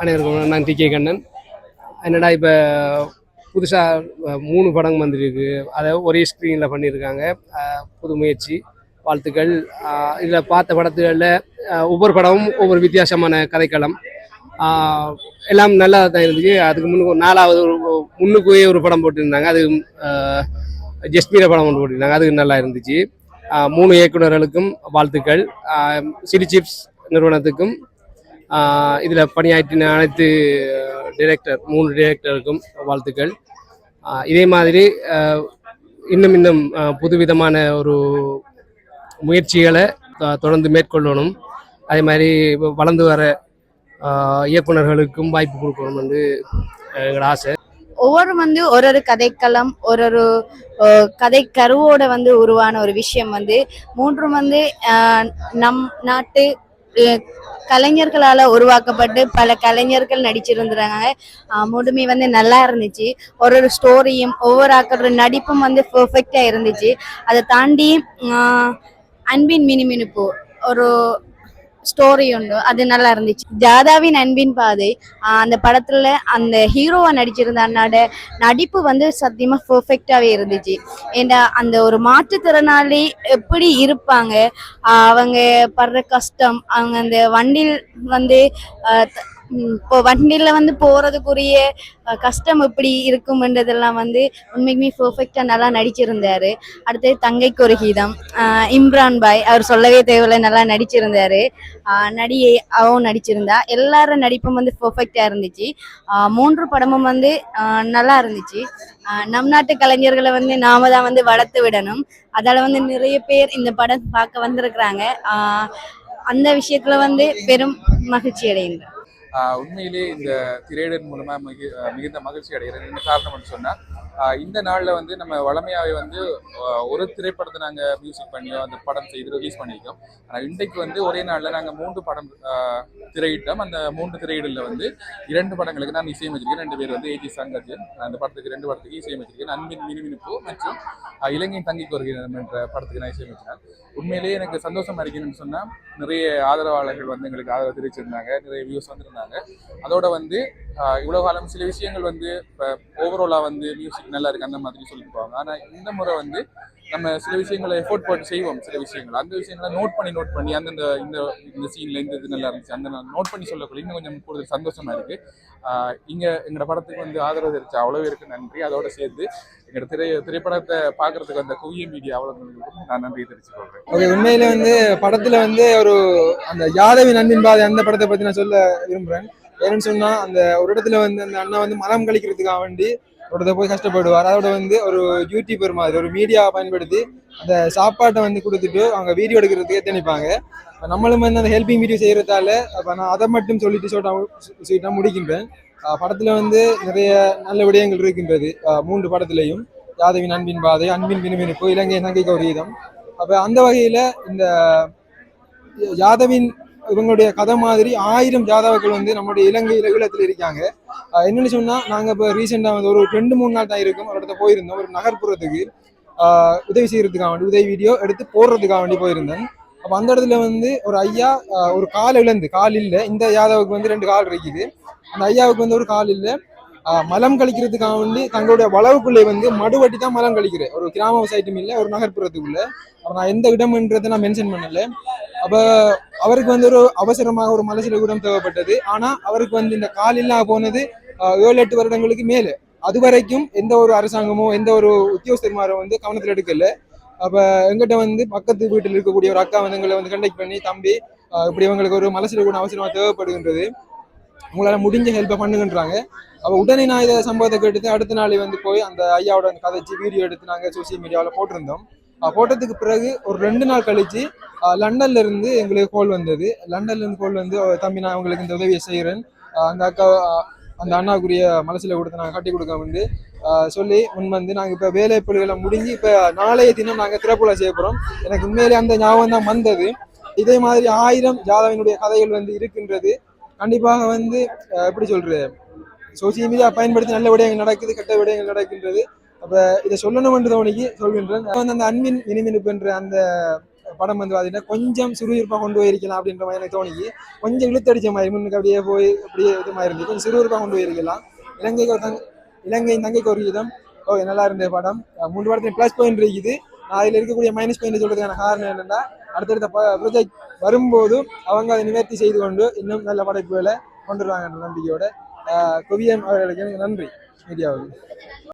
அனைவருக்கும் நான் D K Kannan. என்னடா இப்போ புதுசாக மூணு படம் வந்திருக்கு. அதை ஒரே ஸ்க்ரீனில் பண்ணியிருக்காங்க புது முயற்சி வாழ்த்துக்கள். இதில் பார்த்த படத்துகளில் ஒவ்வொரு படமும் ஒவ்வொரு வித்தியாசமான கதைக்களம். எல்லாம் நல்லா தான் இருந்துச்சு. அதுக்கு முன்னுக்கு ஒரு நாலாவது ஒரு முன்னுக்குவே ஒரு படம் போட்டிருந்தாங்க. அது ஜஸ்மீர படம் ஒன்று போட்டிருந்தாங்க. அது நல்லா இருந்துச்சு. மூணு இயக்குனர்களுக்கும் வாழ்த்துக்கள். சிடி சிப்ஸ் நிறுவனத்துக்கும் இதில் பணியாற்றின அனைத்து டிரெக்டர் மூணு டிரெக்டருக்கும் வாழ்த்துக்கள். இதே மாதிரி இன்னும் இன்னும் புதுவிதமான ஒரு முயற்சிகளை தொடர்ந்து மேற்கொள்ளணும். அதே மாதிரி வளர்ந்து வர இயக்குநர்களுக்கும் இயக்குனர்களுக்கும் வாய்ப்பு கொடுக்கணும் வந்து எங்களோட ஆசை. ஒவ்வொரு வந்து ஒரு ஒரு கதைக்களம் ஒரு ஒரு கதை கருவோட வந்து உருவான ஒரு விஷயம் வந்து மூன்றும் வந்து நம் நாட்டு கலைஞர்களால் உருவாக்கப்பட்டு பல கலைஞர்கள் நடிச்சிருந்துறாங்க முழுமை வந்து நல்லா இருந்துச்சு. ஒரு ஒரு ஸ்டோரியும் ஒவ்வொரு ஆக்கிற நடிப்பும் வந்து பெர்ஃபெக்டாக இருந்துச்சு. அதை தாண்டி அன்பின் அன்பின் மினுமினுப்பு ஒரு ஸ்டோரி உண்டு. அது நல்லா இருந்துச்சு. ஜாதாவின் அன்பின் பாதை அந்த படத்துல அந்த ஹீரோவை நடிச்சிருந்த அண்ணாட நடிப்பு வந்து சத்தியமா பெர்ஃபெக்டாவே இருந்துச்சு. ஏன்னா அந்த ஒரு மாற்றுத்திறனாளி எப்படி இருப்பாங்க? அவங்க படுற கஷ்டம் அவங்க அந்த வண்டியில் வந்து இப்போ வண்டியில வந்து போறதுக்குரிய கஷ்டம் எப்படி இருக்கும்ன்றதெல்லாம் வந்து உண்மைக்குமே பெர்ஃபெக்டா நல்லா நடிச்சிருந்தாரு. அடுத்தது தங்கைக்கு ஒரு கீதம் இம்ரான் பாய் அவர் சொல்லவே தேவையில்ல நல்லா நடிச்சிருந்தாரு. நடிகை அவன் நடிச்சிருந்தா. எல்லாரும் நடிப்பும் வந்து பெர்ஃபெக்டா இருந்துச்சு. மூன்று படமும் வந்து நல்லா இருந்துச்சு. நம் நாட்டு கலைஞர்களை வந்து நாம தான் வந்து வளர்த்து விடணும். அதால வந்து நிறைய பேர் இந்த படம் பார்க்க வந்திருக்கிறாங்க. அந்த விஷயத்துல வந்து பெரும் மகிழ்ச்சி அடைகின்றார் உண்மையிலே இந்த திரையிடல் மூலமாக மிகு மிகுந்த மகிழ்ச்சி அடைகிறது என்ன காரணம்னு சொன்னால் இந்த நாளில் வந்து நம்ம வளமையாவே வந்து ஒரு திரைப்படத்தை நாங்கள் மியூசிக் பண்ணியோ அந்த படம் செய்து ரிலீஸ் பண்ணியிருக்கோம். ஆனால் இன்றைக்கு வந்து ஒரே நாளில் நாங்கள் மூன்று படம் திரையிட்டோம். அந்த மூன்று திரையிடலில் வந்து இரண்டு படங்களுக்கு நான் இசையமைச்சிருக்கேன். ரெண்டு பேர் வந்து ஏஜி சங்கஜன் அந்த படத்துக்கு ரெண்டு படத்துக்கு இசையமைச்சிருக்கேன். அன்பின் மினுமினுப்பு மற்றும் இலங்கையின் தங்கி தங்கிக்கு என்ற படத்துக்கு நான் இசையமைச்சினேன். உண்மையிலேயே எனக்கு சந்தோஷமா இருக்கணும்னு சொன்னால் நிறைய ஆதரவாளர்கள் வந்து எங்களுக்கு ஆதரவு தெரிவிச்சிருந்தாங்க நிறைய வியூஸ் வந்திருந்தாங்க. அதோட வந்து இவ்வளோ காலம் சில விஷயங்கள் வந்து இப்போ ஓவராலாக வந்து மியூசிக் நல்லா இருக்கு அந்த மாதிரி சொல்லிட்டு போவாங்க ஆனால் இந்த முறை வந்து நம்ம சில விஷயங்களை எஃபோர்ட் போட்டு செய்வோம் சில விஷயங்கள். அந்த விஷயங்களை நோட் பண்ணி நோட் பண்ணி அந்தந்த இந்த இந்த சீனில் இந்த இது நல்லா இருந்துச்சு அந்த நோட் பண்ணி சொல்லக்குள்ள இன்னும் கொஞ்சம் கூடுதல் சந்தோஷமா இருக்கு. இங்கே எங்களோட படத்துக்கு வந்து ஆதரவு தெரிவிச்ச அவ்வளோ இருக்குது நன்றி. அதோட சேர்த்து எங்களோட திரை திரைப்படத்தை பார்க்கறதுக்கு அந்த குவிய மீடியா அவ்வளோ நான் நன்றி தெரிவிச்சு கொள்றேன். ஓகே உண்மையில வந்து படத்துல வந்து ஒரு அந்த யாதவி நண்பின் பாதை அந்த படத்தை பற்றி நான் சொல்ல விரும்புகிறேன் ஏன்னு சொன்னா அந்த ஒரு இடத்துல வந்து அந்த அண்ணா வந்து மரம் கழிக்கிறதுக்காக வேண்டி ஒருத்த போய் கஷ்டப்படுவார். அதோட வந்து ஒரு யூடியூபர் மாதிரி ஒரு மீடியாவை பயன்படுத்தி அந்த சாப்பாட்டை வந்து கொடுத்துட்டு அவங்க வீடியோ எடுக்கிறதுக்கு எத்தனிப்பாங்க நம்மளும் வந்து அந்த ஹெல்பிங் வீடியோ செய்யறதால அப்ப நான் அதை மட்டும் சொல்லிட்டு சொல்லிட்டா சொல்லிட்டு முடிக்கின்றேன். படத்தில் படத்துல வந்து நிறைய நல்ல விடயங்கள் இருக்கின்றது. மூன்று படத்திலையும். யாதவின் அன்பின் பாதை அன்பின் வினுவினுப்பு இலங்கை நங்கைக்கு ஒரு கீதம் அப்ப அந்த வகையில இந்த யாதவின் இவங்களுடைய கதை மாதிரி ஆயிரம் ஜாதவர்கள் வந்து நம்மளுடைய இலங்கை ஈழத்தில் இருக்காங்க. அஹ் என்னன்னு சொன்னா நாங்க இப்போ ரீசெண்டா வந்து ஒரு ரெண்டு மூணு நாள் தான் இருக்கும் ஒரு இடத்த போயிருந்தோம். ஒரு நகர்ப்புறத்துக்கு உதவி செய்யறதுக்காக வேண்டி உதவி வீடியோ எடுத்து போடுறதுக்காக வேண்டி போயிருந்தேன். அப்ப அந்த இடத்துல வந்து ஒரு ஐயா ஒரு கால் இழந்து கால் இல்லை. இந்த யாதவுக்கு வந்து ரெண்டு கால் இருக்குது. அந்த ஐயாவுக்கு வந்து ஒரு கால் இல்லை. மலம் கழிக்கிறதுக்காக வேண்டி தங்களுடைய வளவுக்குள்ளே வந்து மடுவட்டி தான் மலம் கழிக்கிறேன். ஒரு கிராம சைட்டும் இல்லை ஒரு நகர்ப்புறத்துக்குள்ள. அப்ப நான் எந்த இடம்ன்றதை நான் மென்ஷன் பண்ணல. அப்ப அவருக்கு வந்து ஒரு அவசரமாக ஒரு மலசில கூடம் தேவைப்பட்டது. ஆனா அவருக்கு வந்து இந்த கால் இல்லாம போனது ஏழு எட்டு வருடங்களுக்கு மேலே. அது வரைக்கும் எந்த ஒரு அரசாங்கமோ எந்த ஒரு உத்தியோகஸ்தர்மாரோ வந்து கவனத்தில் எடுக்கல. அப்ப எங்கிட்ட வந்து பக்கத்து வீட்டில் இருக்கக்கூடிய ஒரு அக்கா வந்து எங்களை வந்து கண்டெக்ட் பண்ணி தம்பி இப்படி இவங்களுக்கு ஒரு மலசில கூட அவசரமா தேவைப்படுகின்றது. உங்களால முடிஞ்ச ஹெல்ப்பை பண்ணுங்கன்றாங்க அப்ப உடனே நான் இதை சம்பவத்தை கேட்டு அடுத்த நாளே வந்து போய் அந்த ஐயாவோட கதைச்சு வீடியோ எடுத்து நாங்க சோசியல் மீடியாவில் போட்டிருந்தோம். போட்டதுக்கு பிறகு ஒரு ரெண்டு நாள் கழிச்சு லண்டன்ல இருந்து எங்களுக்கு கோல் வந்தது. லண்டன்ல இருந்து கோல் வந்து தம்பி நான் உங்களுக்கு இந்த உதவியை செய்கிறேன் அந்த அக்கா அந்த அண்ணாக்குரிய மனசுல கொடுத்து நாங்கள் கட்டி கொடுக்க வந்து சொல்லி முன் வந்து நாங்கள் இப்போ வேலை பொழுதுகளை முடிஞ்சு இப்போ நாளைய தினம் நாங்கள் திறப்புல செய்ய போகிறோம் எனக்கு உண்மையிலே அந்த ஞாபகம் தான் வந்தது. இதே மாதிரி ஆயிரம் ஜாதவனுடைய கதைகள் வந்து இருக்கின்றது. கண்டிப்பாக வந்து எப்படி சொல்றது? சோசியல் மீடியா பயன்படுத்தி நல்ல விடயங்கள் நடக்குது கெட்ட விடயங்கள் நடக்கின்றது. அப்ப இதை சொல்லணும்ன்ற தோணிக்கு சொல்கின்றேன். வந்து அந்த அன்பின் இனிமினுப்புன்ற அந்த படம் வந்து பார்த்தீங்கன்னா கொஞ்சம் சுறுசுறுப்பாக கொண்டு போயிருக்கலாம் அப்படின்ற மாதிரி எனக்கு தோணிக்கு. கொஞ்சம் இழுத்தடிச்ச மாதிரி முன்னுக்கு அப்படியே போய் அப்படியே இது மாதிரி இருந்துச்சு. கொஞ்சம் சுறுசுறுப்பாக கொண்டு போயிருக்கலாம். இலங்கைக்கு ஒரு தங்க இலங்கையின் தங்கைக்கு ஒரு விதம் ஓகே நல்லா இருந்த படம். மூன்று படத்தையும் ப்ளஸ் பாயிண்ட் இருக்குது. அதில் இருக்கக்கூடிய மைனஸ் பாயிண்ட் சொல்றதுக்கான காரணம் என்னென்னா அடுத்தடுத்த ப்ரொஜெக்ட் வரும்போதும் அவங்க அதை நிவர்த்தி செய்து கொண்டு இன்னும் நல்ல படைப்புகளை கொண்டு நம்பிக்கையோட குவியம் அவர்களுக்கு நன்றி. மீடியாவுக்கு.